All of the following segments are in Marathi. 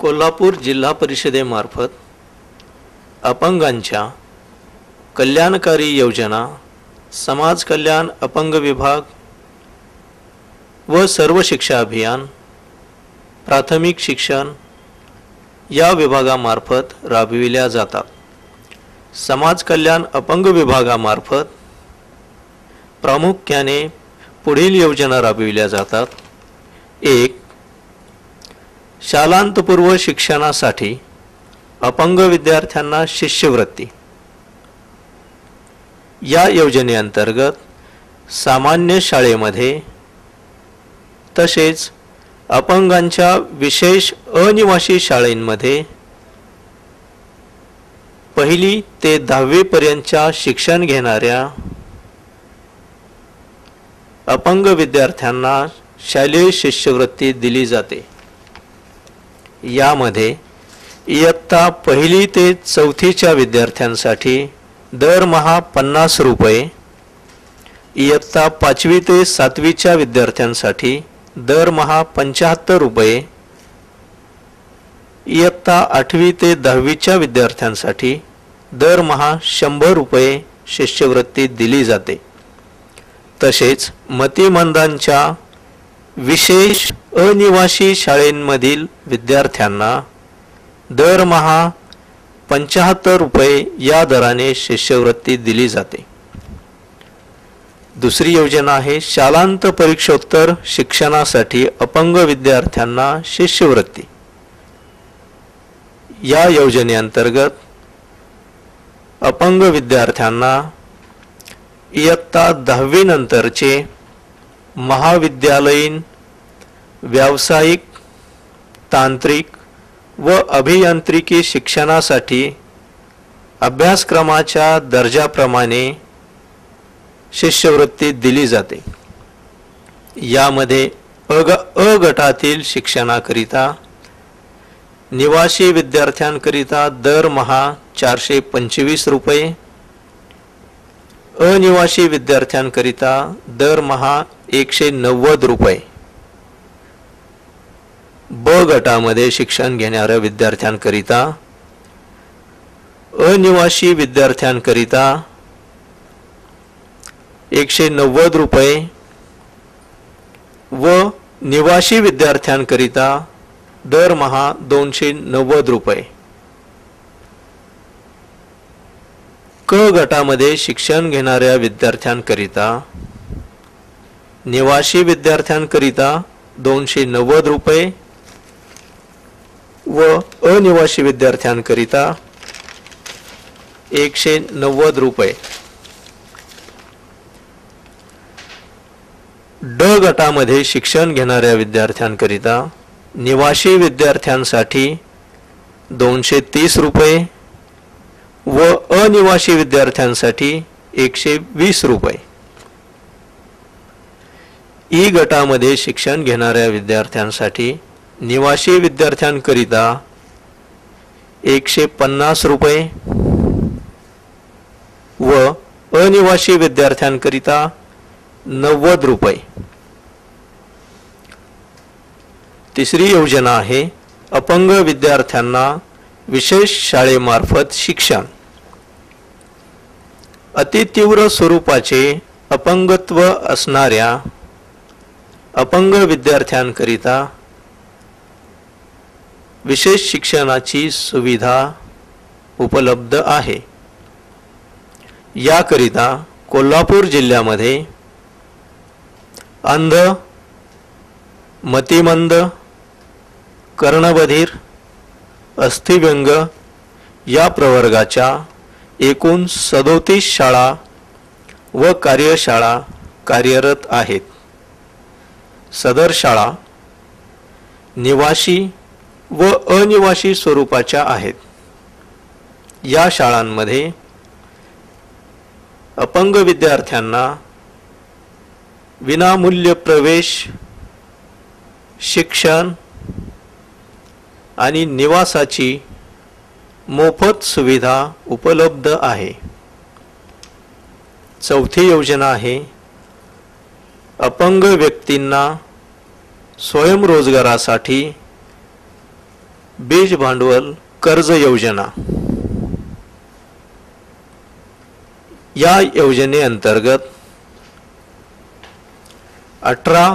कोल्हापूर जिल्हा परिषदेमार्फत अपंगांच्या कल्याणकारी योजना समाज कल्याण अपंग विभाग व सर्व शिक्षा अभियान प्राथमिक शिक्षण या विभागामार्फत राबविल्या जातात. समाज कल्याण अपंग विभागामार्फत प्रामुख्याने पुढील योजना राबविल्या जातात. एक शालांतपूर्व शिक्षणासाठी अपंग विद्यार्थ्यांना शिष्यवृत्ती. या योजनेअंतर्गत सामान्य शाळेमध्ये तसेच अपंगांच्या विशेष अनिवासी शाळेंमध्ये पहिली ते दहावीपर्यंतच्या शिक्षण घेणाऱ्या अपंग विद्यार्थ्यांना शालेय शिष्यवृत्ती दिली जाते. यामध्ये इयत्ता पहिली ते चौथीच्या विद्यार्थ्यांसाठी दरमहा पन्नास रुपये इयत्ता पाचवी ते सातवीच्या विद्यार्थ्यांसाठी दरमहा पंच्याहत्तर रुपये इयत्ता आठवी ते दहावीच्या विद्यार्थ्यांसाठी दरमहा शंभर रुपये शिष्यवृत्ती दिली जाते. तसेच मतिमंदांच्या विशेष अनिवासी शाळेंमधील विद्यार्थ्यांना दरमहा पंचाहत्तर रुपये या दराने शिष्यवृत्ती दिली जाते. दुसरी योजना आहे शालांत परीक्षोत्तर शिक्षणासाठी अपंग विद्यार्थ्यांना शिष्यवृत्ती. या योजनेअंतर्गत अपंग विद्यार्थ्यांना इयत्ता दहावीनंतरचे महाविद्यालयीन व्यावसायिक तांत्रिक व अभियांत्रिकी शिक्षणासाठी अभ्यासक्रमाच्या दर्जाप्रमाणे शिष्यवृत्ती दिली जाते. यामध्ये अग अ गटातील शिक्षणाकरिता निवासी विद्यार्थ्यांकरिता दरमहा चारशे पंचवीस रुपये अनिवासी विद्यार्थ्यांकरिता दरमहा एकशे नव्वद रुपये. ब गटामध्ये शिक्षण घेणाऱ्या विद्यार्थ्यांकरिता अनिवासी विद्यार्थ्यांकरिता एकशे नव्वद रुपये व निवासी विद्यार्थ्यांकरिता दरमहा दोनशे नव्वद रुपये. क गटामध्ये शिक्षण घेणाऱ्या विद्यार्थ्यांकरिता निवासी विद्यार्थ्यांकरिता दोनशे नव्वद रुपये व अनिवासी विद्यार्थ्यांकरिता एकशे नव्वद रुपये. ड गटामध्ये शिक्षण घेणाऱ्या विद्यार्थ्यांकरिता निवासी विद्यार्थ्यांसाठी दोनशे तीस रुपये व अनिवासी विद्यार्थ्यांसाठी एकशे वीस रुपये. ई गटामध्ये शिक्षण घेणाऱ्या विद्यार्थ्यांसाठी निवासी विद्यार्थ्यांकरिता एकशे पन्नास रुपये व अनिवासी विद्यार्थ्यांकरिता नव्वद रुपये. तिसरी योजना आहे अपंग विद्यार्थ्यांना विशेष शाळेमार्फत शिक्षण. अतितीव्र स्वरूपाचे अपंगत्व असणाऱ्या अपंग विद्यार्थ्यांकरिता विशेष शिक्षणाची सुविधा उपलब्ध आहे. याकरिता कोल्हापूर जिल्ह्यामध्ये अंध मतिमंद कर्णबधीर अस्थिव्यंग या प्रवर्गाच्या एकूण सदोतीस शाळा व कार्यशाळा कार्यरत आहेत. सदर शाळा निवासी व अनिवासी स्वरूपाच्या आहेत. या शाळांमध्ये अपंग विद्यार्थ्यांना विनामूल्य प्रवेश शिक्षण आणि निवासाची मोफत सुविधा उपलब्ध आहे. चौथी योजना आहे अपंग व्यक्तींना स्वयंरोजगारासाठी बीज भांडवल कर्ज योजना. या योजनेअंतर्गत अठरा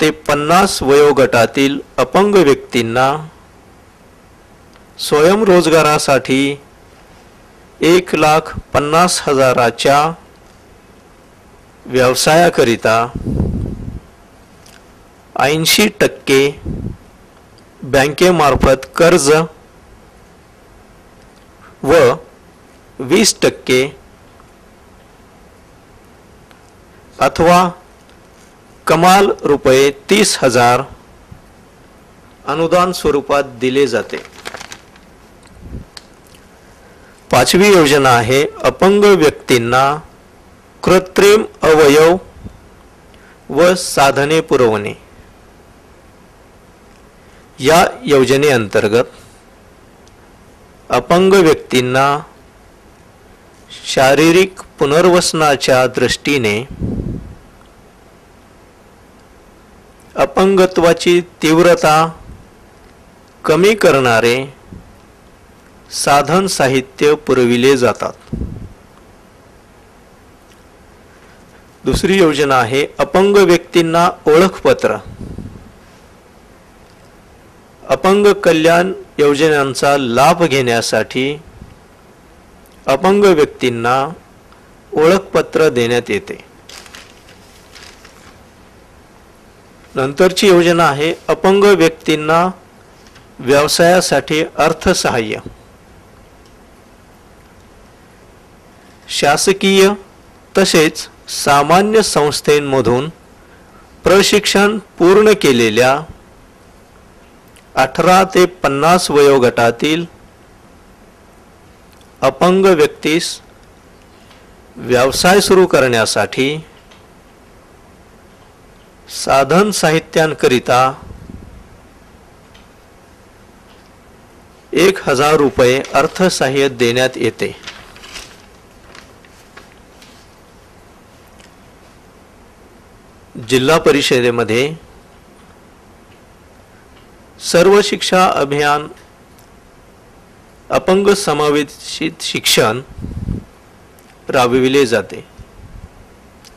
ते पन्नास वयोगटातील अपंग व्यक्तींना स्वयंरोजगारासाठी एक लाख पन्नास हजाराच्या व्यवसायाकरिता ऐंशी टक्के बँकेमार्फत कर्ज व वीस टक्के अथवा कमाल रुपये तीस हजार अनुदान स्वरूपात दिले जाते. पाचवी योजना आहे अपंग व्यक्तींना कृत्रिम अवयव व साधने पुरवणे. या योजनेअंतर्गत अपंग व्यक्तींना शारीरिक पुनर्वसनाच्या दृष्टीने अपंगत्वाची तीव्रता कमी करणारे साधन साहित्य पुरविले जातात. दुसरी योजना आहे अपंग व्यक्तींना ओळखपत्र. अपंग कल्याण योजनांचा लाभ घेण्यासाठी अपंग व्यक्तींना ओळखपत्र देण्यात येते. नंतरची योजना आहे अपंग व्यक्तींना व्यवसायासाठी अर्थसहाय्य. शासकीय तसेच सामान्य संस्थेमधून प्रशिक्षण पूर्ण केलेल्या अठरा ते पन्नास वयोगटातील अपंग व्यक्तीस व्यवसाय सुरू करण्यासाठी साधन साहित्यांकरिता एक हजार रुपये अर्थसहाय्य देण्यात येते. जिल्हा परिषदेमध्ये सर्व शिक्षा अभियान अपंग समावेशित शिक्षण राबविले जाते.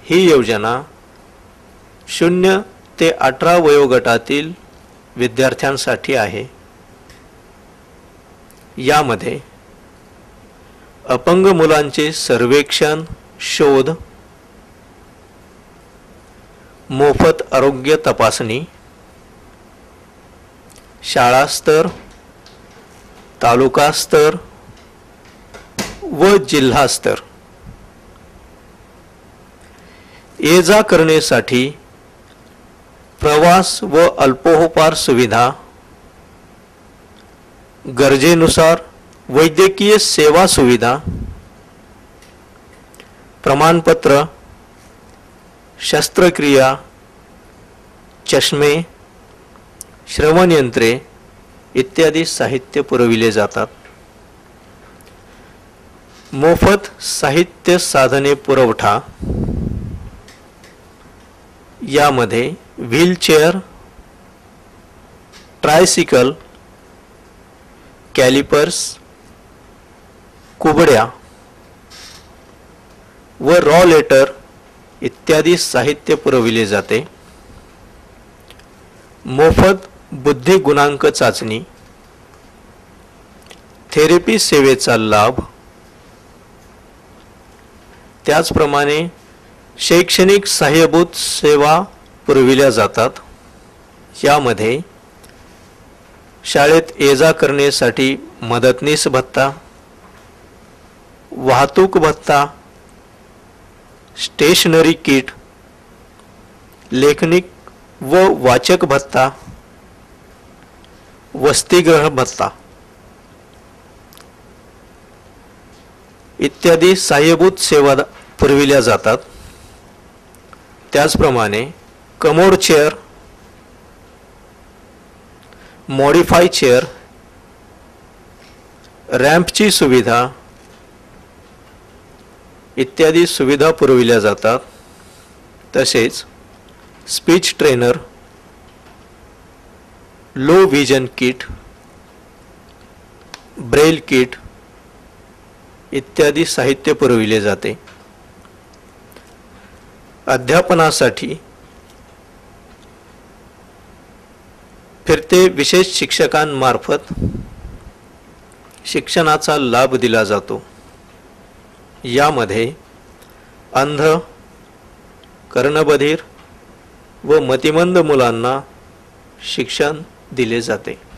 ही योजना शून्य ते अठरा वयोगटातील विद्यार्थ्यांसाठी आहे. यामध्ये अपंग मुलांचे सर्वेक्षण शोध मोफत आरोग्य तपासणी शाळास्तर तालुकास्तर व जिल्हास्तर ये जा करण्यासाठी प्रवास व अल्पोपार सुविधा गरजेनुसार वैद्यकीय सेवा सुविधा प्रमाणपत्र शस्त्रक्रिया चष्मे श्रवणयंत्रे इत्यादी साहित्य पुरविले जातात. मोफत साहित्य साधने पुरवठा यामध्ये व्हीलचेअर ट्रायसिकल कॅलिपर्स कुबड्या व रॉ लेटर इत्यादी साहित्य पुरविले जाते. मोफत बुद्धी गुणांक चाचणी थेरपी सेवेचा लाभ त्याचप्रमाणे शैक्षणिक सहाय्यभूत सेवा पुरविल्या जातात. यामध्ये शाळेत ये जा करण्यासाठी मदतनीस भत्ता वाहतूक भत्ता स्टेशनरी किट लेखनिक व वाचक भत्ता वसतिग्रह भत्ता इत्यादी सहाय्यभूत सेवा पुरविल्या जातात. त्याचप्रमाणे कमोड चेअर मॉडिफाय चेअर रॅम्पची सुविधा इत्यादी सुविधा पुरविल्या जातात. तसेच speech trainer low vision kit Braille kit इत्यादी साहित्य पुरविले जाते. अध्यापनासाठी ते विशेष शिक्षकांमार्फत शिक्षणाचा लाभ दिला जातो. यामध्ये अंध कर्णबधीर व मतिमंद मुलांना शिक्षण दिले जाते.